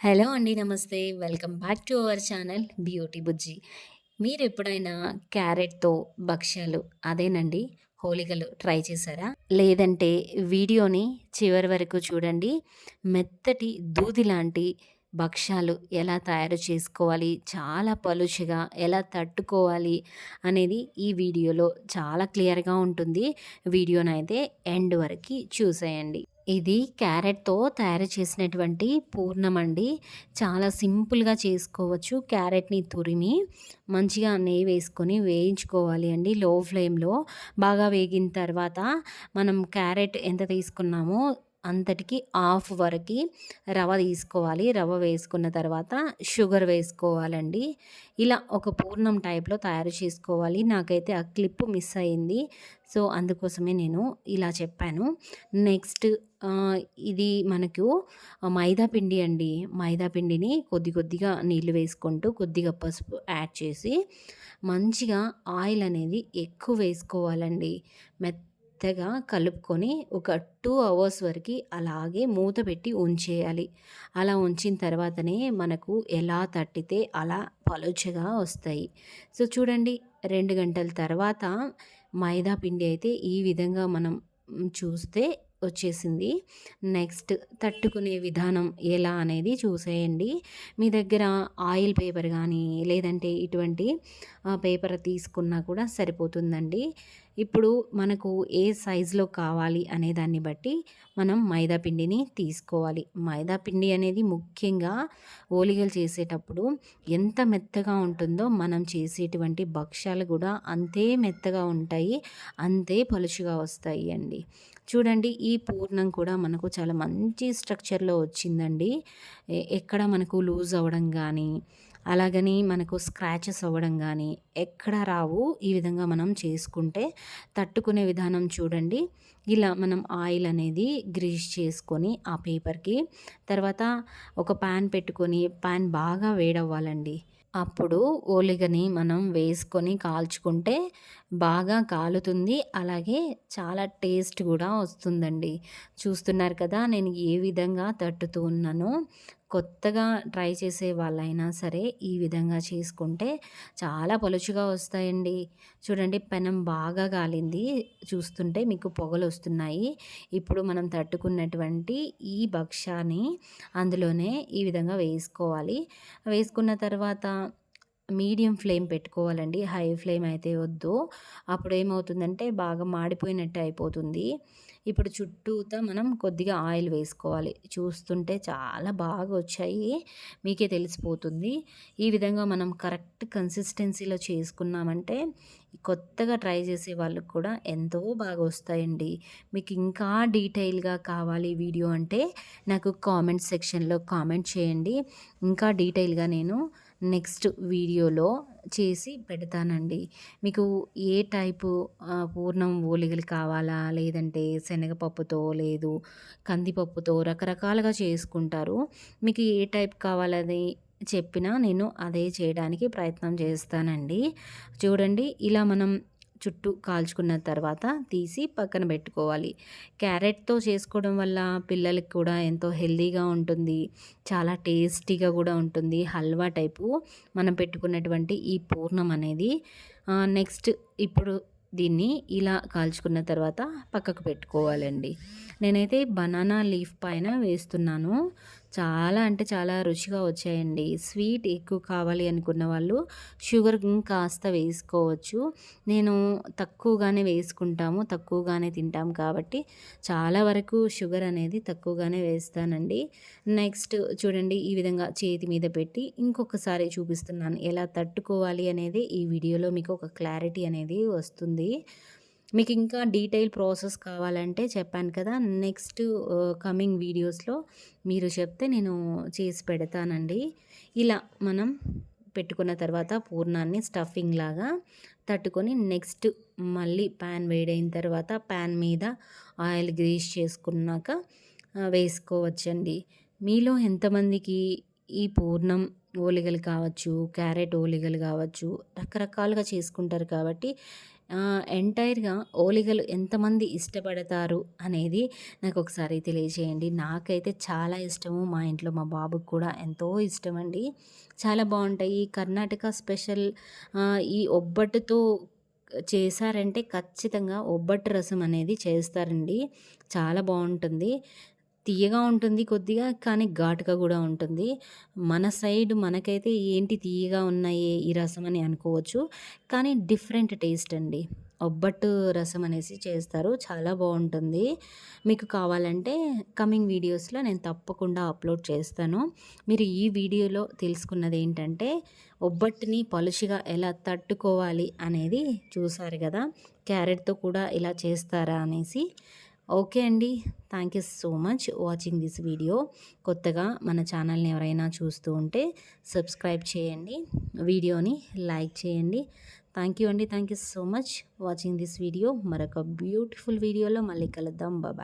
Hello అండి. నమస్తే. Welcome back to our channel Beauty Bujji. మీరు ఎప్పుడైనా క్యారెట్‌తో భక్ష్యాలు అదేనండి హోలికలు ట్రై చేశారా? లేదంటే వీడియోని చివరి వరకు చూడండి. మెత్తటి దూది లాంటి భక్ష్యాలు ఎలా తయారు చేసుకోవాలి, చాలా పలుచగా ఎలా తట్టుకోవాలి అనేది ఈ వీడియోలో చాలా క్లియర్‌గా ఉంటుంది. వీడియోనైతే ఎండ్ వరకి చూసేయండి. ఇది క్యారెట్‌తో తయారు చేసినటువంటి పూర్ణం అండి. చాలా సింపుల్‌గా చేసుకోవచ్చు. క్యారెట్‌ని తురిమి మంచిగా నెయ్యి వేసుకొని వేయించుకోవాలి అండి లో ఫ్లేమ్‌లో. బాగా వేగిన తర్వాత మనం క్యారెట్ ఎంత తీసుకున్నామో అంతటికి హాఫ్ వరకి రవ తీసుకోవాలి. రవ వేసుకున్న తర్వాత షుగర్ వేసుకోవాలండి. ఇలా ఒక పూర్ణం టైప్‌లో తయారు చేసుకోవాలి. నాకైతే ఆ క్లిప్ మిస్ అయింది. సో, అందుకోసమే నేను ఇలా చెప్పాను. నెక్స్ట్ ఇది మనకు మైదా పిండి అండి. మైదా పిండిని కొద్ది కొద్దిగా నీళ్ళు వేసుకుంటూ కొద్దిగా పసుపు యాడ్ చేసి మంచిగా ఆయిల్ అనేది ఎక్కువ వేసుకోవాలండి. మెత్త మెత్తగా కలుపుకొని ఒక టూ అవర్స్ వరకు అలాగే మూత పెట్టి ఉంచేయాలి. అలా ఉంచిన తర్వాతనే మనకు ఎలా తట్టితే అలా పలుచగా వస్తాయి. సో, చూడండి రెండు గంటల తర్వాత మైదా పిండి అయితే ఈ విధంగా మనం చూస్తే వచ్చేసింది. నెక్స్ట్ తట్టుకునే విధానం ఎలా అనేది చూసేయండి. మీ దగ్గర ఆయిల్ పేపర్ కానీ లేదంటే ఇటువంటి పేపర్ తీసుకున్నా కూడా సరిపోతుందండి. ఇప్పుడు మనకు ఏ సైజులో కావాలి అనే దాన్ని బట్టి మనం మైదా పిండిని తీసుకోవాలి. మైదా పిండి అనేది ముఖ్యంగా ఓలిగలు చేసేటప్పుడు ఎంత మెత్తగా ఉంటుందో మనం చేసేటువంటి భక్ష్యాలు కూడా అంతే మెత్తగా ఉంటాయి. అంతే పలుచుగా వస్తాయి అండి. చూడండి ఈ పూర్ణం కూడా మనకు చాలా మంచి స్ట్రక్చర్‌లో వచ్చిందండి. ఎక్కడ మనకు లూజ్ అవ్వడం కానీ అలాగని మనకు స్క్రాచెస్ అవ్వడం కానీ ఎక్కడ రావు. ఈ విధంగా మనం చేసుకుంటే తట్టుకునే విధానం చూడండి. ఇలా మనం ఆయిల్ అనేది గ్రీస్ చేసుకొని ఆ పేపర్‌కి తర్వాత ఒక ప్యాన్ పెట్టుకొని ప్యాన్ బాగా వేడవ్వాలండి. అప్పుడు ఓలిగని మనం వేసుకొని కాల్చుకుంటే బాగా కాలుతుంది. అలాగే చాలా టేస్ట్ కూడా వస్తుందండి. చూస్తున్నారు కదా! నేను ఏ విధంగా తట్టుతూ ఉన్నానో. కొత్తగా ట్రై చేసే వాళ్ళైనా సరే ఈ విధంగా చేసుకుంటే చాలా పలుచుగా వస్తాయండి. చూడండి పెనం బాగా కాలింది. చూస్తుంటే మీకు పొగలు వస్తున్నాయి ఇప్పుడు మనం తట్టుకున్నటువంటి ఈ భక్ష్యాన్ని అందులోనే ఈ విధంగా వేసుకోవాలి. వేసుకున్న తర్వాత మీడియం ఫ్లేమ్ పెట్టుకోవాలండి. హై ఫ్లేమ్ అయితే వద్దు. అప్పుడు ఏమవుతుందంటే బాగా మాడిపోయినట్టు అయిపోతుంది. ఇప్పుడు చుట్టూతా మనం కొద్దిగా ఆయిల్ వేసుకోవాలి. చూస్తుంటే చాలా బాగా వచ్చాయి. మీకే తెలిసిపోతుంది. ఈ విధంగా మనం కరెక్ట్ కన్సిస్టెన్సీలో చేసుకున్నామంటే కొత్తగా ట్రై చేసే వాళ్ళకి కూడా ఎంతో బాగా వస్తాయండి. మీకు ఇంకా డీటెయిల్‌గా కావాలి వీడియో అంటే నాకు కామెంట్ సెక్షన్‌లో కామెంట్ చేయండి. ఇంకా డీటెయిల్‌గా నేను నెక్స్ట్ వీడియోలో చేసి పెడతానండి. మీకు ఏ టైపు పూర్ణం ఓలిగలు కావాలా? లేదంటే శనగపప్పుతో లేదు కందిపప్పుతో రకరకాలుగా చేసుకుంటారు. మీకు ఏ టైప్ కావాలని చెప్పినా నేను అదే చేయడానికి ప్రయత్నం చేస్తానండి. చూడండి ఇలా మనం చుట్టూ కాల్చుకున్న తర్వాత తీసి పక్కన పెట్టుకోవాలి. క్యారెట్‌తో చేసుకోవడం వల్ల పిల్లలకి కూడా ఎంతో హెల్తీగా ఉంటుంది. చాలా టేస్టీగా కూడా ఉంటుంది. హల్వా టైపు మనం పెట్టుకున్నటువంటి ఈ పూర్ణం అనేది. నెక్స్ట్ ఇప్పుడు దీన్ని ఇలా కాల్చుకున్న తర్వాత పక్కకు పెట్టుకోవాలండి. నేనైతే బనానా లీఫ్ పైన వేస్తున్నాను. చాలా అంటే చాలా రుచిగా వచ్చాయండి. స్వీట్ ఎక్కువ కావాలి అనుకున్న వాళ్ళు షుగర్ కాస్త వేసుకోవచ్చు. నేను తక్కువగానే వేసుకుంటాము. తక్కువగానే తింటాం కాబట్టి చాలా వరకు షుగర్ అనేది తక్కువగానే వేస్తానండి. నెక్స్ట్ చూడండి ఈ విధంగా చేతి మీద పెట్టి ఇంకొకసారి చూపిస్తున్నాను. ఎలా తట్టుకోవాలి అనేది ఈ వీడియోలో మీకు ఒక క్లారిటీ అనేది వస్తుంది. మీకు ఇంకా డీటెయిల్ ప్రాసెస్ కావాలంటే చెప్పాను కదా! నెక్స్ట్ కమింగ్ వీడియోస్‌లో మీరు చెప్తే నేను చేసి పెడతానండి. ఇలా మనం పెట్టుకున్న తర్వాత పూర్ణాన్ని స్టఫింగ్ లాగా తట్టుకొని నెక్స్ట్ మళ్ళీ ప్యాన్ వేడైన తర్వాత ప్యాన్ మీద ఆయిల్ గ్రీస్ చేసుకున్నాక వేసుకోవచ్చండి. మీలో ఎంతమందికి ఈ పూర్ణం ఓలిగలు కావచ్చు, క్యారెట్ ఓలిగలు కావచ్చు రకరకాలుగా చేసుకుంటారు కాబట్టి ఎంటైర్గా ఓలిగలు ఎంతమంది ఇష్టపడతారు అనేది నాకు ఒకసారి తెలియజేయండి. నాకైతే చాలా ఇష్టము. మా ఇంట్లో మా బాబుకి కూడా ఎంతో ఇష్టం అండి చాలా బాగుంటాయి. కర్ణాటక స్పెషల్ ఈ ఒబ్బట్టుతో చేశారంటే ఖచ్చితంగా ఒబ్బట్టు రసం అనేది చేస్తారండి. చాలా బాగుంటుంది. తీయగా ఉంటుంది కొద్దిగా కానీ ఘాటుగా కూడా ఉంటుంది. మన సైడ్ మనకైతే ఏంటి తీయగా ఉన్నాయి ఈ రసం అని అనుకోవచ్చు కానీ డిఫరెంట్ టేస్ట్ అండి. ఒబ్బట్టు రసం అనేసి చేస్తారు చాలా బాగుంటుంది. మీకు కావాలంటే కమింగ్ వీడియోస్లో నేను తప్పకుండా అప్లోడ్ చేస్తాను. మీరు ఈ వీడియోలో తెలుసుకున్నది ఏంటంటే ఒబ్బట్టుని పలుషిగా ఎలా తట్టుకోవాలి అనేది చూసారు కదా క్యారెట్తో కూడా ఇలా చేస్తారా అనేసి. ఓకే అండి. Thank you so much watching this video. కొత్తగా మన ఛానల్ని ఎవరైనా చూస్తూ ఉంటే సబ్స్క్రైబ్ చేయండి. వీడియోని లైక్ చేయండి. థ్యాంక్ యూ అండి. Thank you so much watching this video. మరొక బ్యూటిఫుల్ వీడియోలో మళ్ళీ కలుద్దాం. బాబాయ్